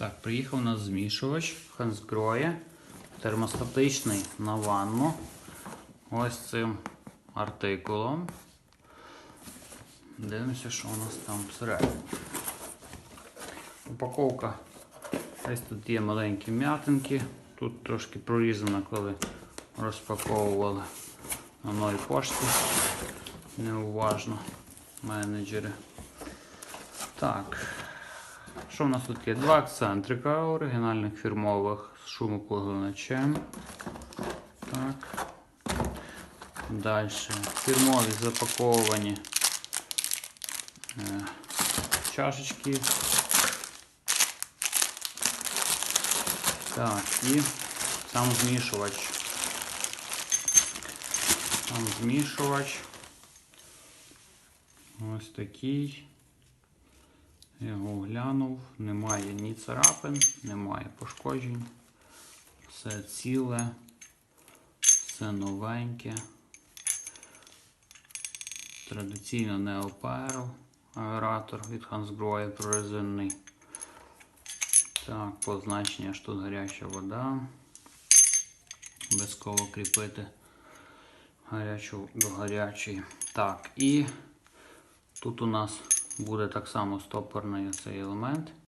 Так, приїхав у нас змішувач Hansgrohe, термостатичний на ванну. Ось цим артикулом. Дивимося, що у нас там всередині. Упаковка. Ось тут є маленькі м'ятинки. Тут трошки прорізано, коли розпаковували на новій пошті. Неуважно менеджери. Так. Що в нас тут є? Два акцентрика оригінальних фірмових з шумопоглиначем. Так. Далі. Фірмові запаковані е, чашечки. Так, і сам змішувач. Сам змішувач. Ось такий. Його глянув, немає ні царапин, немає пошкоджень. Все ціле, все новеньке. Традиційно неоперл аератор від Hansgrohe прорезинний. Так, позначення, що тут гаряча вода. Обов'язково кріпити гарячу до гарячої. Так, і тут у нас буде так само стопорний цей елемент.